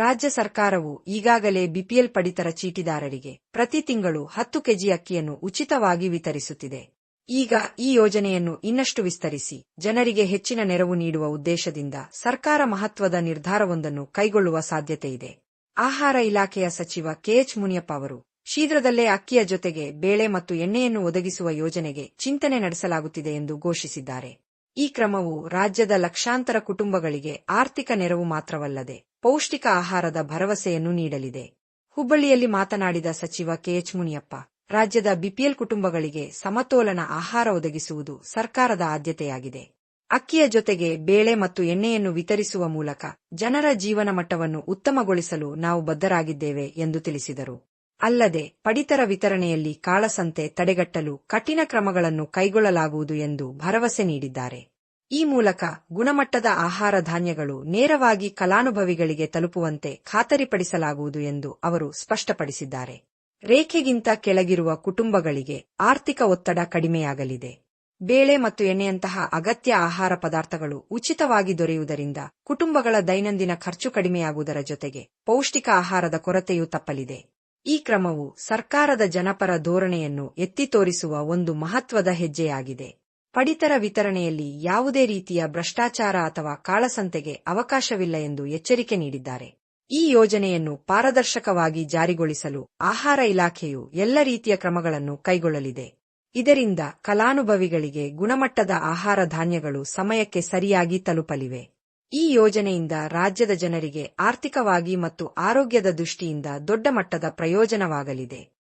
ರಾಜ್ಯ ಸರ್ಕಾರವು ಈಗಾಗಲೇ ಬಿಪಿಎಲ್ ಪಡಿತರ ಚೀಟಿದಾರರಿಗೆ ಪ್ರತಿ ತಿಂಗಳು ಹತ್ತು ಕೆಜಿ ಅಕ್ಕಿಯನ್ನು ಉಚಿತವಾಗಿ ವಿತರಿಸುತ್ತಿದೆ. ಈಗ ಈ ಯೋಜನೆಯನ್ನು ಇನ್ನಷ್ಟು ವಿಸ್ತರಿಸಿ ಜನರಿಗೆ ಹೆಚ್ಚಿನ ನೆರವು ನೀಡುವ ಉದ್ದೇಶದಿಂದ ಸರ್ಕಾರ ಮಹತ್ವದ ನಿರ್ಧಾರವೊಂದನ್ನು ಕೈಗೊಳ್ಳುವ ಸಾಧ್ಯತೆಯಿದೆ ಆಹಾರ ಇಲಾಖೆಯ ಸಚಿವ ಕೆಎಚ್ ಮುನಿಯಪ್ಪ ಅವರು ಶೀಘ್ರದಲ್ಲೇ ಅಕ್ಕಿಯ ಜೊತೆಗೆ ಬೇಳೆ ಮತ್ತು ಎಣ್ಣೆಯನ್ನು ಒದಗಿಸುವ ಯೋಜನೆಗೆ ಚಿಂತನೆ ನಡೆಸಲಾಗುತ್ತಿದೆ ಎಂದು ಘೋಷಿಸಿದ್ದಾರೆ. ಈ ಕ್ರಮವು ರಾಜ್ಯದ ಲಕ್ಷಾಂತರ ಕುಟುಂಬಗಳಿಗೆ ಆರ್ಥಿಕ ನೆರವು ಮಾತ್ರವಲ್ಲದೆ ಪೌಷ್ಟಿಕ ಆಹಾರದ ಭರವಸೆಯನ್ನು ನೀಡಲಿದೆ. ಹುಬ್ಬಳ್ಳಿಯಲ್ಲಿ ಮಾತನಾಡಿದ ಸಚಿವ ಕೆಎಚ್ ಮುನಿಯಪ್ಪ, ರಾಜ್ಯದ ಬಿಪಿಎಲ್ ಕುಟುಂಬಗಳಿಗೆ ಸಮತೋಲನ ಆಹಾರ ಒದಗಿಸುವುದು ಸರ್ಕಾರದ ಆದ್ಯತೆಯಾಗಿದೆ. ಅಕ್ಕಿಯ ಜೊತೆಗೆ ಬೇಳೆ ಮತ್ತು ಎಣ್ಣೆಯನ್ನು ವಿತರಿಸುವ ಮೂಲಕ ಜನರ ಜೀವನ ಮಟ್ಟವನ್ನು ಉತ್ತಮಗೊಳಿಸಲು ನಾವು ಬದ್ಧರಾಗಿದ್ದೇವೆ ಎಂದು ತಿಳಿಸಿದರು. ಅಲ್ಲದೆ ಪಡಿತರ ವಿತರಣೆಯಲ್ಲಿ ಕಾಳಸಂತೆ ತಡೆಗಟ್ಟಲು ಕಠಿಣ ಕ್ರಮಗಳನ್ನು ಕೈಗೊಳ್ಳಲಾಗುವುದು ಎಂದು ಭರವಸೆ ನೀಡಿದ್ದಾರೆ. ಈ ಮೂಲಕ ಗುಣಮಟ್ಟದ ಆಹಾರ ಧಾನ್ಯಗಳು ನೇರವಾಗಿ ಕಲಾನುಭವಿಗಳಿಗೆ ತಲುಪುವಂತೆ ಖಾತರಿಪಡಿಸಲಾಗುವುದು ಎಂದು ಅವರು ಸ್ಪಷ್ಟಪಡಿಸಿದ್ದಾರೆ. ರೇಖೆಗಿಂತ ಕೆಳಗಿರುವ ಕುಟುಂಬಗಳಿಗೆ ಆರ್ಥಿಕ ಒತ್ತಡ ಕಡಿಮೆಯಾಗಲಿದೆ. ಬೇಳೆ ಮತ್ತು ಎಣ್ಣೆಯಂತಹ ಅಗತ್ಯ ಆಹಾರ ಪದಾರ್ಥಗಳು ಉಚಿತವಾಗಿ ದೊರೆಯುವುದರಿಂದ ಕುಟುಂಬಗಳ ದೈನಂದಿನ ಖರ್ಚು ಕಡಿಮೆಯಾಗುವುದರ ಜೊತೆಗೆ ಪೌಷ್ಟಿಕ ಆಹಾರದ ಕೊರತೆಯೂ ತಪ್ಪಲಿದೆ. ಈ ಕ್ರಮವು ಸರ್ಕಾರದ ಜನಪರ ಧೋರಣೆಯನ್ನು ಎತ್ತಿ ತೋರಿಸುವ ಒಂದು ಮಹತ್ವದ ಹೆಜ್ಜೆಯಾಗಿದೆ. ಪಡಿತರ ವಿತರಣೆಯಲ್ಲಿ ಯಾವುದೇ ರೀತಿಯ ಭ್ರಷ್ಟಾಚಾರ ಅಥವಾ ಕಾಳಸಂತೆಗೆ ಅವಕಾಶವಿಲ್ಲ ಎಂದು ಎಚ್ಚರಿಕೆ ನೀಡಿದ್ದಾರೆ. ಈ ಯೋಜನೆಯನ್ನು ಪಾರದರ್ಶಕವಾಗಿ ಜಾರಿಗೊಳಿಸಲು ಆಹಾರ ಇಲಾಖೆಯು ಎಲ್ಲ ರೀತಿಯ ಕ್ರಮಗಳನ್ನು ಕೈಗೊಳ್ಳಲಿದೆ. ಇದರಿಂದ ಕಲಾನುಭವಿಗಳಿಗೆ ಗುಣಮಟ್ಟದ ಆಹಾರ ಧಾನ್ಯಗಳು ಸಮಯಕ್ಕೆ ಸರಿಯಾಗಿ ತಲುಪಲಿವೆ. ಈ ಯೋಜನೆಯಿಂದ ರಾಜ್ಯದ ಜನರಿಗೆ ಆರ್ಥಿಕವಾಗಿ ಮತ್ತು ಆರೋಗ್ಯದ ದೃಷ್ಟಿಯಿಂದ ದೊಡ್ಡ ಮಟ್ಟದ ಪ್ರಯೋಜನವಾಗಲಿದೆ.